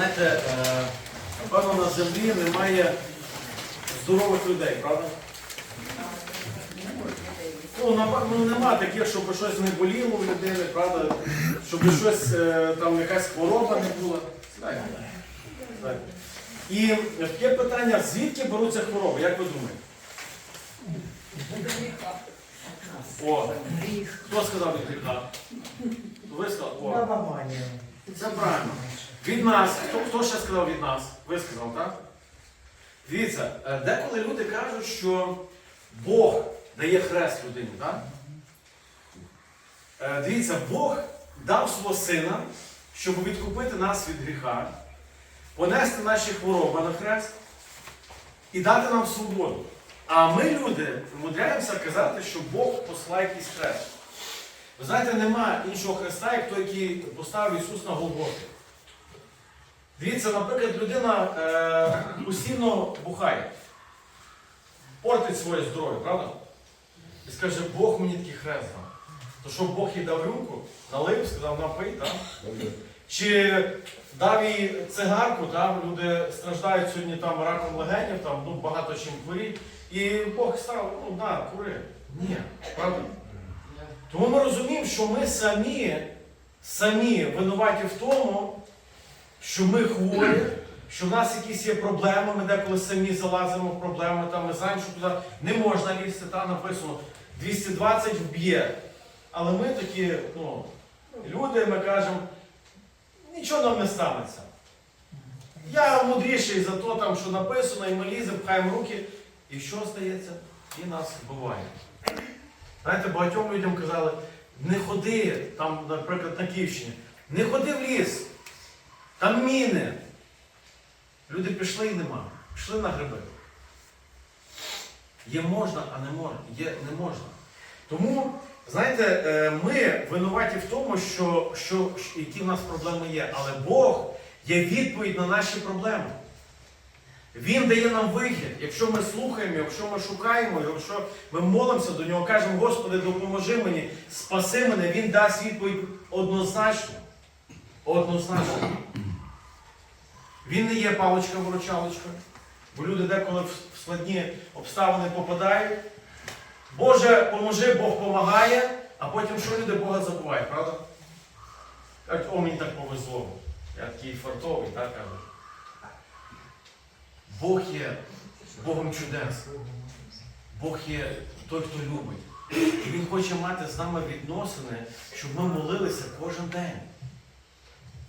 знаєте, е, напевно, на землі немає здорових людей, правда? Ну, напевно, нема таких, щоб щось не боліло в людини, правда? Щоб щось е, там якась хвороба не була. Знаєте? Знаєте. І таке питання, звідки беруться хвороби, як ви думаєте? О, хто сказав від гріха? Ви сказали? О. Це правильно. Від нас. Хто, хто ще сказав від нас? Ви сказав, так? Дивіться, е, деколи люди кажуть, що Бог дає хрест людині, так? Е, Дивіться, Бог дав свого сина, щоб відкупити нас від гріха, понести наші хвороби на хрест і дати нам свободу. А ми, люди, вмудряємося казати, що Бог послав якийсь хрест. Ви знаєте, нема іншого хреста, як той, який поставив Ісус на Голгофі. Дивіться, наприклад, людина е, постійно бухає, портить своє здоров'я, правда? І скаже, Бог мені такий хрест дав. То що Бог їй дав рюмку, налив, сказав, напий, так? Чи дав їй цигарку, там люди страждають сьогодні там раком легенів, там ну, багато чим хворіють. І Бог став, ну на, кури. Ні, правда? Тому ми розуміємо, що ми самі, самі винуваті в тому, що ми хворі, що в нас якісь є проблеми, ми деколи самі залазимо в проблеми, там ми знаємо, що туди не можна лізти, там написано 220 вб'є. Але ми такі, ну, люди, ми кажемо, нічого нам не станеться. Я мудріший за там, що написано, і ми ліземо, пхаємо руки, і що стається? І нас вбиває. Знаєте, багатьом людям казали, не ходи, там, наприклад, на Київщині, не ходи в ліс, там міни. Люди пішли і нема. Пішли на гриби. Є можна, а не можна. Є не можна. Тому, знаєте, е, ми винуваті в тому, що, що, які в нас проблеми є. Але Бог є відповідь на наші проблеми. Він дає нам вихід. Якщо ми слухаємо, якщо ми шукаємо, якщо ми молимося до нього, кажемо, Господи, допоможи мені, спаси мене, Він дасть відповідь однозначно. Однозначно. Він не є паличка-виручалочка, бо люди деколи в складні обставини попадають. Боже, поможи, Бог допомагає, а потім що люди Бога забувають, правда? Кажуть, о, мені так повезло. Я такий фартовий, так кажуть. Бог є Богом чудес. Бог є той, хто любить. І Він хоче мати з нами відносини, щоб ми молилися кожен день.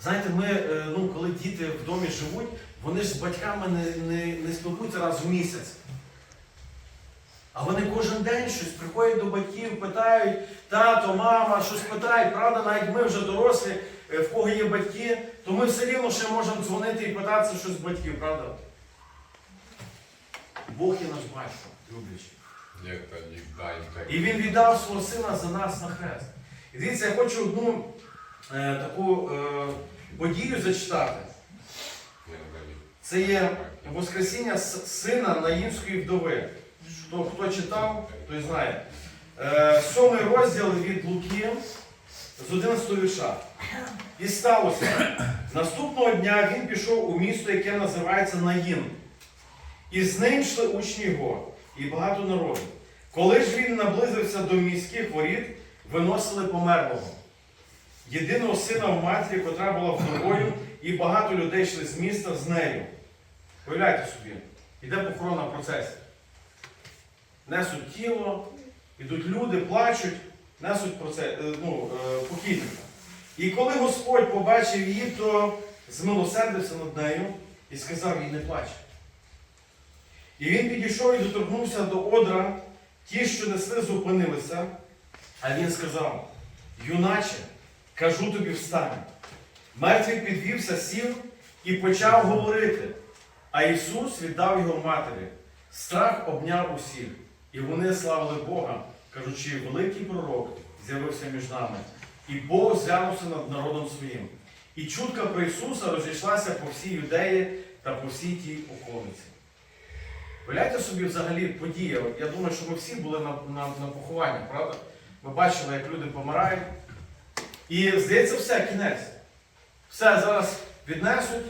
Знаєте, ми, е, ну, коли діти в домі живуть, вони ж з батьками не, не, не спілкуються раз в місяць. А вони кожен день щось приходять до батьків, питають, тато, мама, щось питають. Правда, навіть ми вже дорослі, е, в кого є батьки, то ми все рівно ще можемо дзвонити і питатися щось з батьків, правда? Бог є наш батько, люблячий. І він віддав свого сина за нас на хрест. І дивіться, я хочу одну таку е, подію зачитати. Це є Воскресіння сина Наїнської вдови. Хто, хто читав, той знає. Е, сьомий розділ від Луки з 11 вірша. І сталося. Наступного дня він пішов у місто, яке називається Наїн. І з ним йшли учні його, і багато народу. Коли ж він наблизився до міських воріт, виносили померлого. Єдиного сина в матері, котра була вдовою, і багато людей йшли з міста з нею. Уявляйте собі, іде похоронна процесія. Несуть тіло, ідуть люди, плачуть, несуть проце, е, ну, е, покійника. І коли Господь побачив її, то змилосердився над нею і сказав їй не плач. І він підійшов і доторкнувся до одра, ті, що несли, зупинилися, а він сказав: Юначе, кажу тобі встань. Мертвий підвівся, сів і почав говорити. А Ісус віддав його матері. Страх обняв усіх, і вони славили Бога, кажучи, великий пророк з'явився між нами, і Бог зглянувся над народом своїм. І чутка про Ісуса розійшлася по всій юдеї та по всій тій околиці. Уявляйте собі взагалі подія. Я думаю, що ми всі були на, на, на похованні, правда? Ми бачили, як люди помирають. І здається, все, кінець. Все зараз віднесуть,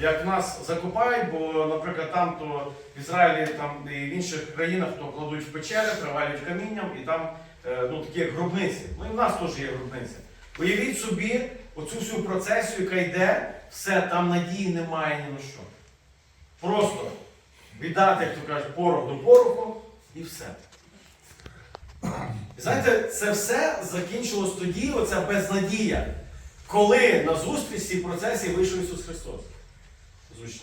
як нас закопають, бо, наприклад, там то в Ізраїлі там і в інших країнах то кладуть в печери, привалюють камінням, і там е, ну, такі гробниці. Ну і в нас теж є гробниці. Уявіть собі оцю всю процесію, яка йде, все, там надії немає ні на що. Просто віддати, як то кажуть, порох до пороху і все. Знаєте, це все закінчилось тоді, оця безнадія, коли на зустріч цій процесі вийшов Ісус Христос. З.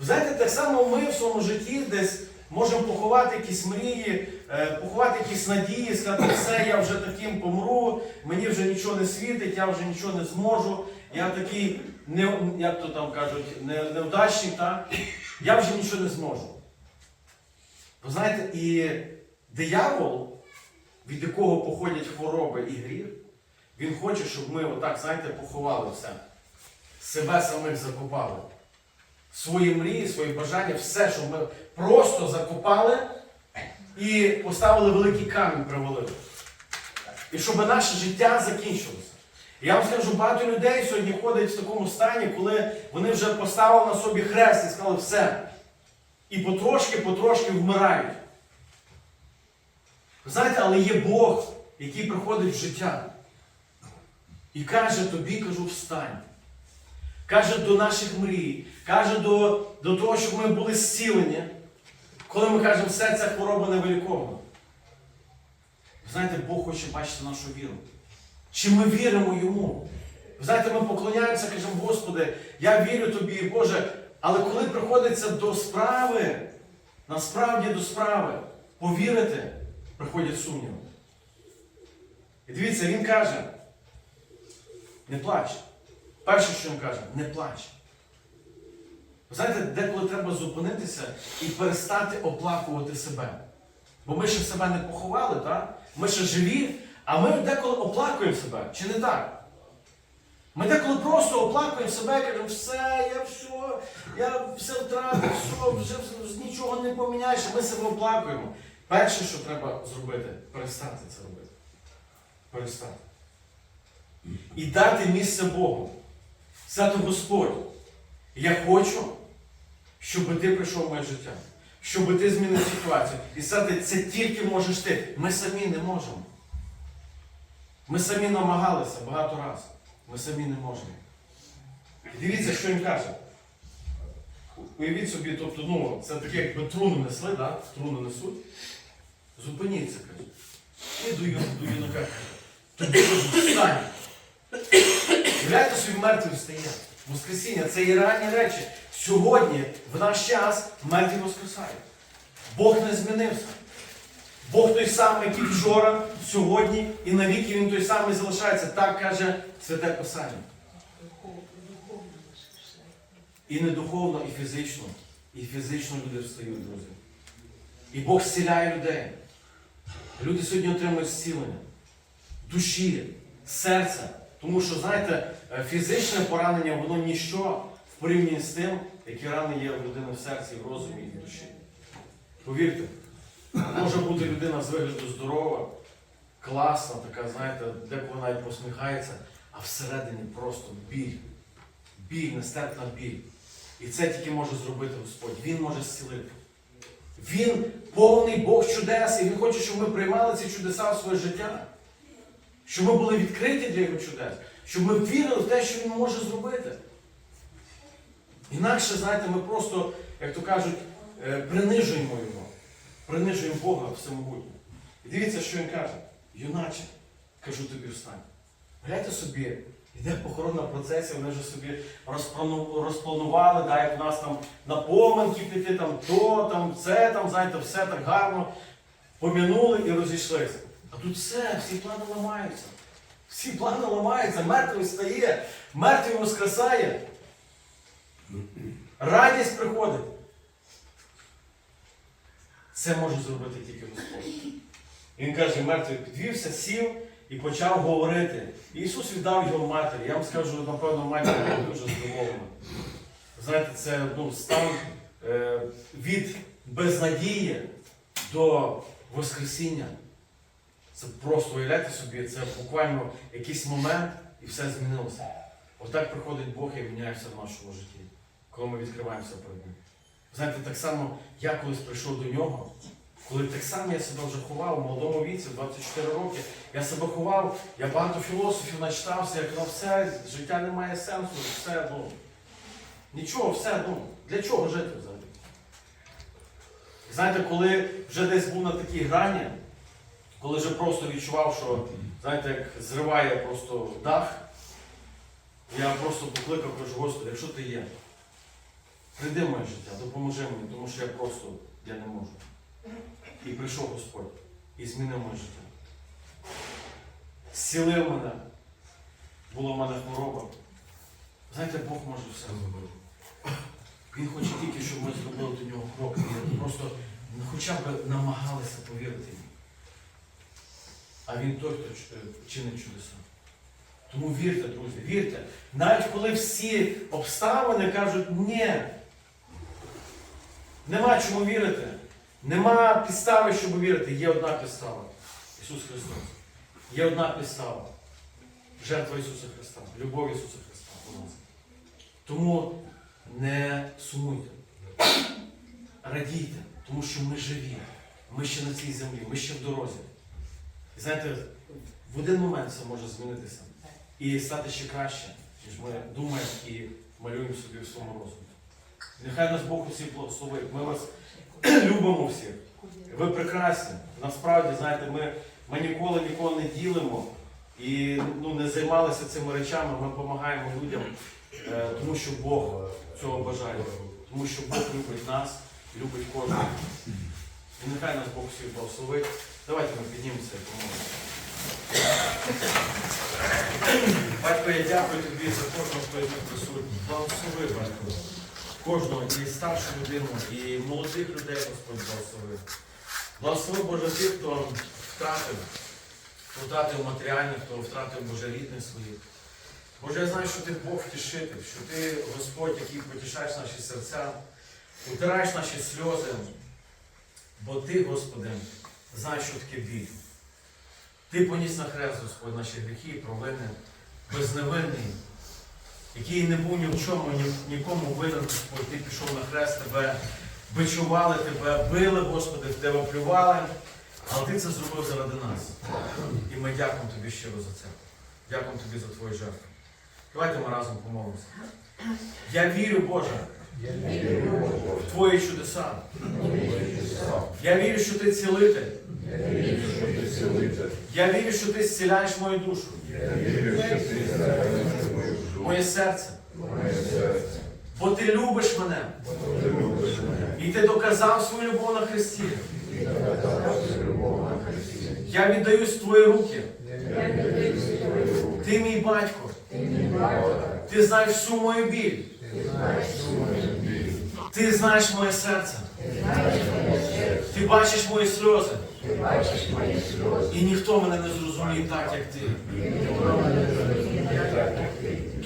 Знаєте, так само ми в своєму житті десь можемо поховати якісь мрії, е, поховати якісь надії, сказати, все, я вже таким помру, мені вже нічого не світить, я вже нічого не зможу, я такий, не, як то там кажуть, не, невдачник, так? я вже нічого не зможу. Ви знаєте, і диявол, від якого походять хвороби і гріх, він хоче, щоб ми отак, знаєте, поховали все. Себе самих закопали. Свої мрії, свої бажання, все, щоб ми просто закопали і поставили великий камінь привалили. І щоб наше життя закінчилося. Я вам скажу, багато людей сьогодні ходять в такому стані, коли вони вже поставили на собі хрест і сказали все. І потрошки-потрошки вмирають. Ви знаєте, але є Бог, який приходить в життя. І каже тобі, кажу, встань. Каже до наших мрій, каже до, до того, щоб ми були зцілені. Коли ми кажемо, все ця хвороба не вилікована. Ви знаєте, Бог хоче бачити нашу віру. Чи ми віримо йому? Ви знаєте, ми поклоняємося, кажемо, Господи, я вірю тобі, Боже, але коли приходиться до справи, насправді до справи, повірити, приходять сумніви. І дивіться, він каже, не плач. Перше, що він каже, не плач. Ви знаєте, деколи треба зупинитися і перестати оплакувати себе. Бо ми ще себе не поховали, так? ми ще живі, а ми деколи оплакуємо себе. Чи не так? Ми деколи просто оплакуємо себе, і кажемо, все, я все, я все втратив, все, вже нічого не поміняєш, ми себе оплакуємо. Перше, що треба зробити, перестати це робити. Перестати. І дати місце Богу. Сказати, Господь, я хочу, щоб ти прийшов в моє життя, щоб ти змінив ситуацію. І сказати, це тільки можеш ти. Ми самі не можемо. Ми самі намагалися багато разів. Ми самі не можемо. І дивіться, що він каже. Уявіть собі, тобто, ну, це таке, якби труну несли, да? труну несуть. Зупиніться, каже. І до, юнака. Тобі встань. Уявляєте, собі мертвий встає. Воскресіння це є реальні речі. Сьогодні, в наш час, мертві воскресають. Бог не змінився. Бог той самий, як і вчора, сьогодні і навіки він той самий залишається. Так каже Святе Писання. І не духовно, і фізично. І фізично люди встають, друзі. І Бог зціляє людей. Люди сьогодні отримують зцілення душі, серця. Тому що, знаєте, е, фізичне поранення, воно ніщо в порівнянні з тим, які рани є в людини в серці, в розумі і в душі. Повірте, може бути людина з вигляду здорова, класна, така, знаєте, деколи навіть посміхається, а всередині просто біль. Біль, нестерпна біль. І це тільки може зробити Господь. Він може зцілити. Він повний Бог чудес, і Він хоче, щоб ми приймали ці чудеса в своє життя. Щоб ми були відкриті для його чудес, щоб ми вірили в те, що він може зробити. Інакше, знаєте, ми просто, як то кажуть, е, принижуємо його, принижуємо Бога всемогутнього. І дивіться, що він каже. Юначе, кажу тобі встань. Гляньте собі, йде похоронна процесія, вони вже собі розпланували, да, як в нас там на поминки піти, там то, там це, там, знаєте, все так гарно. Помінули і розійшлися. А тут все, всі плани ламаються. Всі плани ламаються, мертвий стає, мертвий воскресає. Радість приходить. Це може зробити тільки Господь. Він каже, мертвий підвівся, сів і почав говорити. Ісус віддав його матері. Я вам скажу, напевно, матір була дуже здивована. Знаєте, це ну, стан е, від безнадії до Воскресіння. Це просто уявляйте собі, це буквально якийсь момент і все змінилося. Отак приходить Бог і міняється в нашому житті, коли ми відкриваємося перед Ним. Знаєте, так само я колись прийшов до нього, коли так само я себе вже ховав у молодому віці, 24 роки, я себе ховав, я багато філософів начитався, я казав, все, життя не має сенсу, все, ну, нічого, все, ну, для чого жити взагалі? Знаєте, коли вже десь був на такій грані, коли вже просто відчував, що, знаєте, як зриває просто дах, я просто покликав, кажу, Господи, якщо ти є, прийди в моє життя, допоможи мені, тому що я просто я не можу. І прийшов Господь і змінив моє життя. Зцілив мене. Була в мене хвороба. Знаєте, Бог може все зробити. Він хоче тільки, щоб ми зробили до нього крок. І просто хоча б намагалися повірити йому. А він той, хто е, чинить чудеса. Тому вірте, друзі, вірте. Навіть коли всі обставини кажуть ні. Нема чому вірити. Нема підстави, щоб вірити. Є одна підстава. Ісус Христос. Є одна підстава. Жертва Ісуса Христа. Любов Ісуса Христа у нас. Тому не сумуйте. Радійте, тому що ми живі. Ми ще на цій землі, ми ще в дорозі. І знаєте, в один момент це може змінитися і стати ще краще, ніж ми думаємо і малюємо собі в своєму розумі. Нехай нас Бог усіх благословить. Ми вас любимо всіх. Ви прекрасні. Насправді, знаєте, ми, ми ніколи ніколи не ділимо і ну, не займалися цими речами. Ми допомагаємо людям, е, тому що Бог цього бажає. Тому що Бог любить нас, любить кожного. І нехай нас Бог всіх благословить. Давайте ми піднімемося і помолимося. Батько, я дякую тобі за кожного, хто є присутній. Благослови, батько. Кожного і старшу людину, і молодих людей, Господь благослови. Благослови Боже тих, хто втратив, хто втратив матеріальне, хто втратив Боже рідних своїх. Боже, я знаю, що ти Бог втішитель, що ти Господь, який потішаєш наші серця, утираєш наші сльози. Бо ти, Господи, знаєш, що таке біль. Ти поніс на хрест, Господь, наші гріхи, провини, безневинний, який не був ні в чому, ні, нікому винен, Господь, ти пішов на хрест, тебе бичували, тебе били, Господи, в тебе плювали, але ти це зробив заради нас. І ми дякуємо тобі щиро за це. Дякуємо тобі за твою жертву. Давайте ми разом помолимося. Я вірю, Боже, в Твої чудеса. Я вірю, що ти цілитель. Я вірю, що ти зціляєш мою душу, моє серце. Бо ти любиш мене. І ти доказав свою любов на Христі. Я віддаюсь в твої руки. Ти мій батько. Ти знаєш всю мою біль. Ти знаєш моє серце. Ти бачиш мої сльози. І ніхто мене не зрозуміє так, як ти.